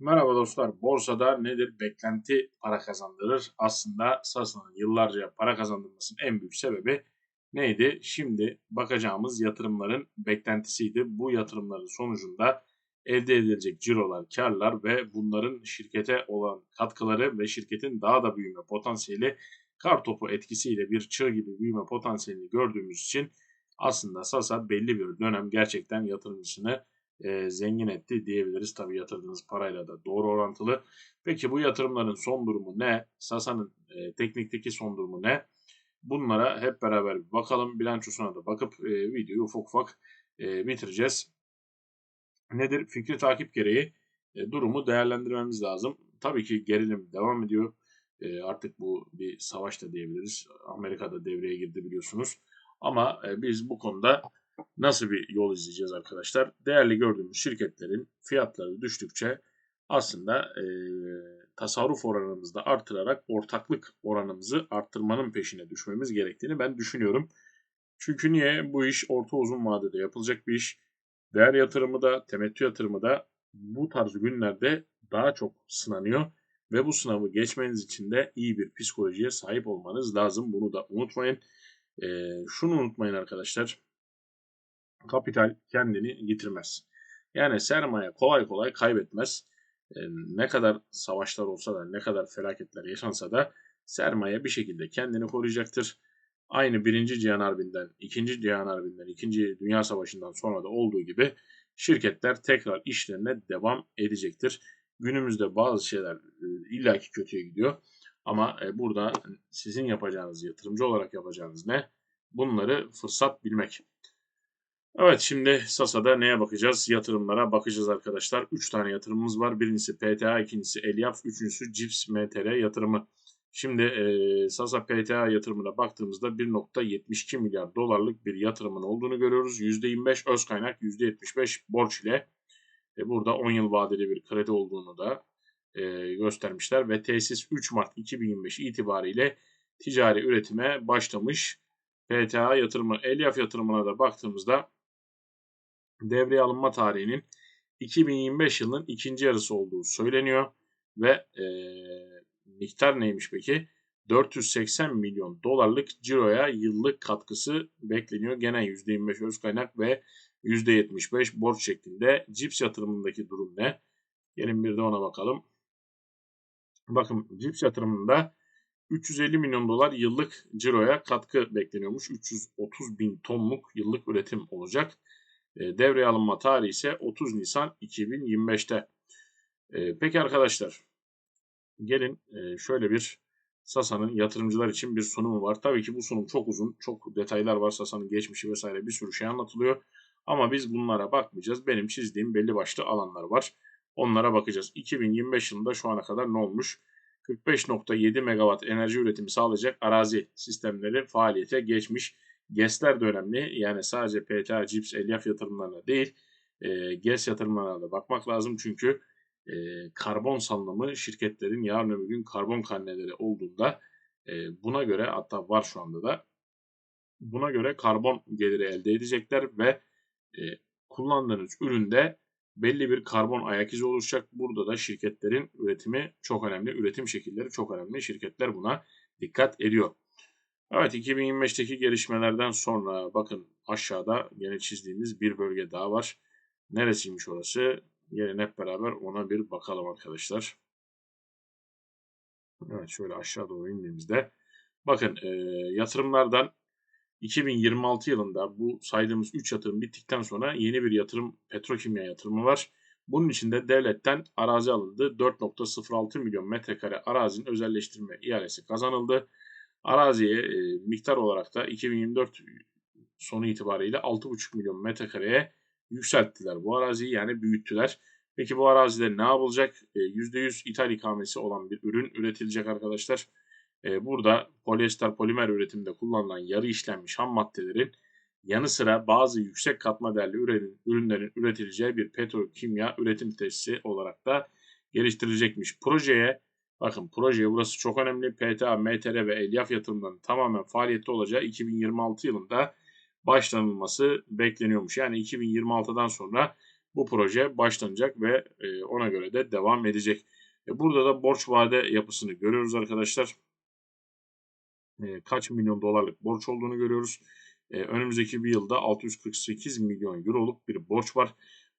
Merhaba dostlar. Borsada nedir? Beklenti para kazandırır. Aslında Sasa'nın yıllarca para kazandırmasının en büyük sebebi neydi? Şimdi bakacağımız yatırımların beklentisiydi. Bu yatırımların sonucunda elde edilecek cirolar, karlar ve bunların şirkete olan katkıları ve şirketin daha da büyüme potansiyeli kar topu etkisiyle bir çığ gibi büyüme potansiyelini gördüğümüz için aslında Sasa belli bir dönem gerçekten yatırımcısını e, zengin etti diyebiliriz. Tabii yatırdığınız parayla da doğru orantılı. Peki bu yatırımların son durumu ne? Sasa'nın e, teknikteki son durumu ne? Bunlara hep beraber bakalım. Bilançosuna da bakıp e, videoyu ufak ufak e, bitireceğiz. Nedir? Fikri takip gereği e, durumu değerlendirmemiz lazım. Tabii ki gerilim devam ediyor. E, artık bu bir savaş da diyebiliriz. Amerika'da devreye girdi biliyorsunuz. Ama e, biz bu konuda nasıl bir yol izleyeceğiz arkadaşlar? Değerli gördüğümüz şirketlerin fiyatları düştükçe aslında e, tasarruf oranımızı da artırarak ortaklık oranımızı arttırmanın peşine düşmemiz gerektiğini ben düşünüyorum. Çünkü niye? Bu iş orta uzun vadede yapılacak bir iş. Değer yatırımı da, temettü yatırımı da bu tarz günlerde daha çok sınanıyor. Ve bu sınavı geçmeniz için de iyi bir psikolojiye sahip olmanız lazım. Bunu da unutmayın. E, şunu unutmayın arkadaşlar kapital kendini yitirmez. Yani sermaye kolay kolay kaybetmez. E, ne kadar savaşlar olsa da ne kadar felaketler yaşansa da sermaye bir şekilde kendini koruyacaktır. Aynı birinci Cihan Harbi'nden, ikinci Cihan Harbi'nden, ikinci Dünya Savaşı'ndan sonra da olduğu gibi şirketler tekrar işlerine devam edecektir. Günümüzde bazı şeyler e, illaki kötüye gidiyor. Ama e, burada sizin yapacağınız, yatırımcı olarak yapacağınız ne? Bunları fırsat bilmek. Evet şimdi Sasa'da neye bakacağız? Yatırımlara bakacağız arkadaşlar. 3 tane yatırımımız var. Birincisi PTA, ikincisi Elyaf, üçüncüsü CIPS MTR yatırımı. Şimdi e, Sasa PTA yatırımına baktığımızda 1.72 milyar dolarlık bir yatırımın olduğunu görüyoruz. %25 öz kaynak, %75 borç ile e, burada 10 yıl vadeli bir kredi olduğunu da e, göstermişler. Ve tesis 3 Mart 2025 itibariyle ticari üretime başlamış. PTA yatırımı, Elyaf yatırımına da baktığımızda devreye alınma tarihinin 2025 yılının ikinci yarısı olduğu söyleniyor. Ve e, miktar neymiş peki? 480 milyon dolarlık ciroya yıllık katkısı bekleniyor. Gene %25 öz kaynak ve %75 borç şeklinde. Cips yatırımındaki durum ne? Gelin bir de ona bakalım. Bakın cips yatırımında 350 milyon dolar yıllık ciroya katkı bekleniyormuş. 330 bin tonluk yıllık üretim olacak. E, devreye alınma tarihi ise 30 Nisan 2025'te. E, peki arkadaşlar gelin e, şöyle bir Sasa'nın yatırımcılar için bir sunumu var. Tabii ki bu sunum çok uzun, çok detaylar var. Sasa'nın geçmişi vesaire bir sürü şey anlatılıyor. Ama biz bunlara bakmayacağız. Benim çizdiğim belli başlı alanlar var. Onlara bakacağız. 2025 yılında şu ana kadar ne olmuş? 45.7 megawatt enerji üretimi sağlayacak arazi sistemleri faaliyete geçmiş. GES'ler de önemli. Yani sadece PTA, CIPS, Elyaf yatırımlarına değil e, GES yatırımlarına da bakmak lazım. Çünkü e, karbon salınımı şirketlerin yarın öbür gün karbon karneleri olduğunda e, buna göre hatta var şu anda da buna göre karbon geliri elde edecekler ve e, kullandığınız üründe belli bir karbon ayak izi oluşacak. Burada da şirketlerin üretimi çok önemli. Üretim şekilleri çok önemli. Şirketler buna dikkat ediyor. Evet 2025'teki gelişmelerden sonra bakın aşağıda yine çizdiğimiz bir bölge daha var. Neresiymiş orası? Gelin hep beraber ona bir bakalım arkadaşlar. Evet şöyle aşağı doğru indiğimizde bakın e, yatırımlardan 2026 yılında bu saydığımız 3 yatırım bittikten sonra yeni bir yatırım petrokimya yatırımı var. Bunun için de devletten arazi alındı. 4.06 milyon metrekare arazinin özelleştirme ihalesi kazanıldı. Araziye e, miktar olarak da 2024 sonu itibariyle 6,5 milyon metrekareye yükselttiler bu araziyi yani büyüttüler. Peki bu arazide ne yapılacak? E, %100 ithal ikamesi olan bir ürün üretilecek arkadaşlar. E, burada polyester polimer üretiminde kullanılan yarı işlenmiş ham maddelerin yanı sıra bazı yüksek katma değerli ürün, ürünlerin üretileceği bir petrokimya üretim tesisi olarak da geliştirilecekmiş. Projeye Bakın projeye burası çok önemli. PTA, MTR ve Elyaf yatırımlarının tamamen faaliyette olacağı 2026 yılında başlanılması bekleniyormuş. Yani 2026'dan sonra bu proje başlanacak ve e, ona göre de devam edecek. E, burada da borç vade yapısını görüyoruz arkadaşlar. E, kaç milyon dolarlık borç olduğunu görüyoruz. Önümüzdeki bir yılda 648 milyon euroluk bir borç var.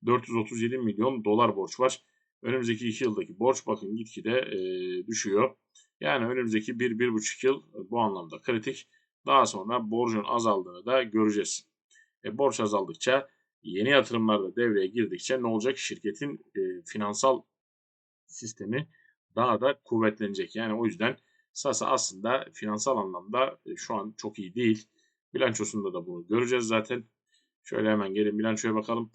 437 milyon dolar borç var. Önümüzdeki 2 yıldaki borç bakın gitgide e, düşüyor. Yani önümüzdeki 1-1,5 yıl bu anlamda kritik. Daha sonra borcun azaldığını da göreceğiz. E, borç azaldıkça yeni yatırımlar da devreye girdikçe ne olacak? Şirketin e, finansal sistemi daha da kuvvetlenecek. Yani o yüzden Sasa aslında finansal anlamda e, şu an çok iyi değil. Bilançosunda da bunu göreceğiz zaten. Şöyle hemen gelin bilançoya bakalım.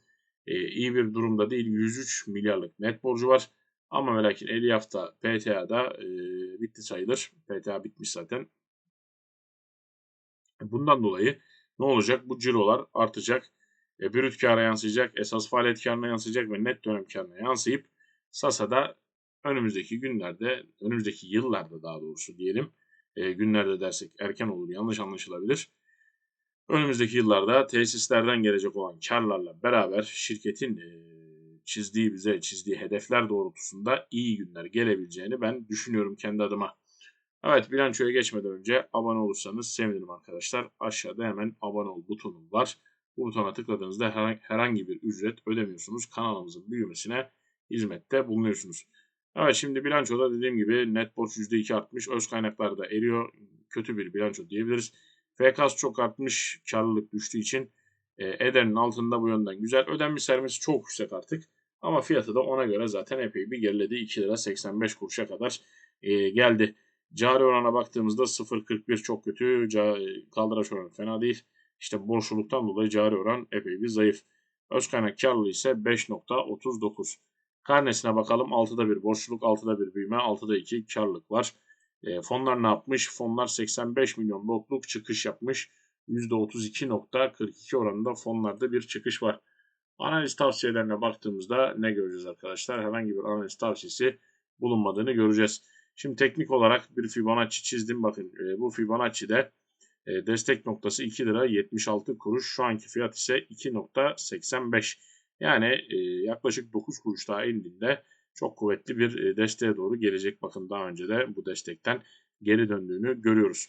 E, iyi bir durumda değil. 103 milyarlık net borcu var. Ama ve lakin 50 hafta PTA'da e, bitti sayılır. PTA bitmiş zaten. Bundan dolayı ne olacak? Bu cirolar artacak. E, brüt kâra yansıyacak. Esas faaliyet kârına yansıyacak ve net dönem kârına yansıyıp Sasa'da önümüzdeki günlerde, önümüzdeki yıllarda daha doğrusu diyelim, e, günlerde dersek erken olur, yanlış anlaşılabilir. Önümüzdeki yıllarda tesislerden gelecek olan karlarla beraber şirketin çizdiği bize çizdiği hedefler doğrultusunda iyi günler gelebileceğini ben düşünüyorum kendi adıma. Evet bilançoya geçmeden önce abone olursanız sevinirim arkadaşlar. Aşağıda hemen abone ol butonu var. Bu butona tıkladığınızda herhangi bir ücret ödemiyorsunuz. Kanalımızın büyümesine hizmette bulunuyorsunuz. Evet şimdi bilançoda dediğim gibi net borç %2 artmış. Öz kaynaklar da eriyor. Kötü bir bilanço diyebiliriz. FKS çok artmış. Karlılık düştüğü için e, ederin altında bu yönden güzel. Ödenmiş servis çok yüksek artık. Ama fiyatı da ona göre zaten epey bir geriledi. 2 lira 85 kuruşa kadar e, geldi. Cari orana baktığımızda 0.41 çok kötü. Kaldıraç oranı fena değil. İşte borçluluktan dolayı cari oran epey bir zayıf. Öz kaynak karlılığı ise 5.39. Karnesine bakalım. 6'da bir borçluluk, 6'da bir büyüme, 6'da 2 karlılık var. E, fonlar ne yapmış? Fonlar 85 milyon lotluk çıkış yapmış. %32.42 oranında fonlarda bir çıkış var. Analiz tavsiyelerine baktığımızda ne göreceğiz arkadaşlar? Herhangi bir analiz tavsiyesi bulunmadığını göreceğiz. Şimdi teknik olarak bir Fibonacci çizdim. Bakın e, bu Fibonacci'de e, destek noktası 2 lira 76 kuruş. Şu anki fiyat ise 2.85. Yani e, yaklaşık 9 kuruş daha indiğinde çok kuvvetli bir e, desteğe doğru gelecek. Bakın daha önce de bu destekten geri döndüğünü görüyoruz.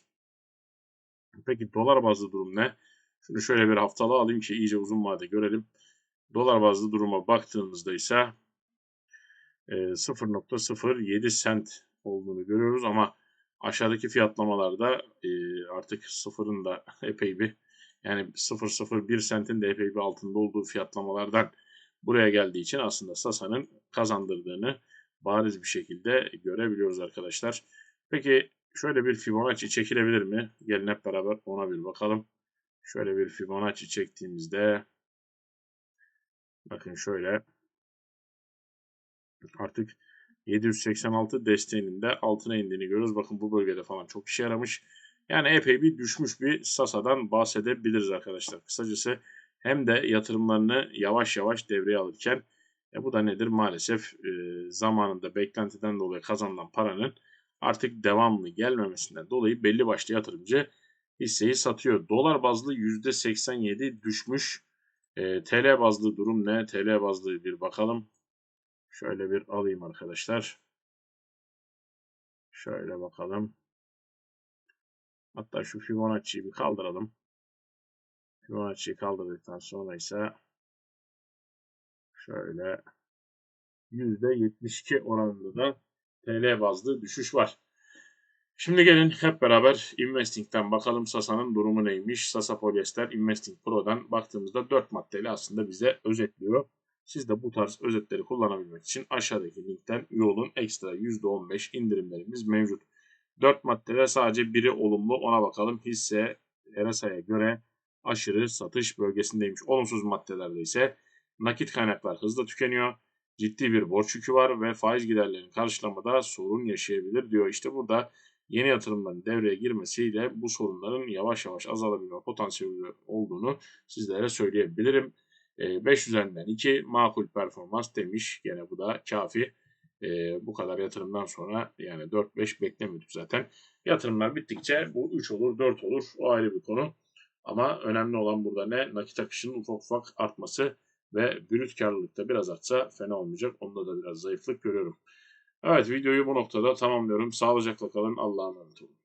Peki dolar bazlı durum ne? Şunu şöyle bir haftalığı alayım ki iyice uzun vade görelim. Dolar bazlı duruma baktığımızda ise 0.07 sent olduğunu görüyoruz ama aşağıdaki fiyatlamalarda artık sıfırın da epey bir yani 0.01 sentin de epey bir altında olduğu fiyatlamalardan buraya geldiği için aslında Sasa'nın kazandırdığını bariz bir şekilde görebiliyoruz arkadaşlar. Peki şöyle bir Fibonacci çekilebilir mi? Gelin hep beraber ona bir bakalım. Şöyle bir Fibonacci çektiğimizde bakın şöyle artık 786 desteğinin de altına indiğini görüyoruz. Bakın bu bölgede falan çok işe yaramış. Yani epey bir düşmüş bir Sasa'dan bahsedebiliriz arkadaşlar. Kısacası hem de yatırımlarını yavaş yavaş devreye alırken e bu da nedir? Maalesef e, zamanında beklentiden dolayı kazanılan paranın artık devamlı gelmemesinden dolayı belli başlı yatırımcı hisseyi satıyor. Dolar bazlı %87 düşmüş. E, TL bazlı durum ne? TL bazlı bir bakalım. Şöyle bir alayım arkadaşlar. Şöyle bakalım. Hatta şu Fibonacci'yi bir kaldıralım. Fibonacci'yi kaldırdıktan sonra ise şöyle %72 oranında da TL bazlı düşüş var. Şimdi gelin hep beraber Investing'den bakalım Sasa'nın durumu neymiş. Sasa Polyester Investing Pro'dan baktığımızda 4 maddeyle aslında bize özetliyor. Siz de bu tarz özetleri kullanabilmek için aşağıdaki linkten üye olun. Ekstra %15 indirimlerimiz mevcut. 4 maddede sadece biri olumlu ona bakalım. Hisse RSI'ye göre aşırı satış bölgesindeymiş. Olumsuz maddelerde ise nakit kaynaklar hızla tükeniyor. Ciddi bir borç yükü var ve faiz giderlerinin karşılamada sorun yaşayabilir diyor. İşte burada yeni yatırımların devreye girmesiyle bu sorunların yavaş yavaş azalabilme potansiyeli olduğunu sizlere söyleyebilirim. 5 üzerinden 2 makul performans demiş. Gene bu da kafi. E, bu kadar yatırımdan sonra yani 4-5 beklemiyorduk zaten. Yatırımlar bittikçe bu 3 olur 4 olur o ayrı bir konu. Ama önemli olan burada ne? Nakit akışının ufak ufak artması ve brüt karlılık da biraz artsa fena olmayacak. Onda da biraz zayıflık görüyorum. Evet videoyu bu noktada tamamlıyorum. Sağlıcakla kalın. Allah'a emanet olun.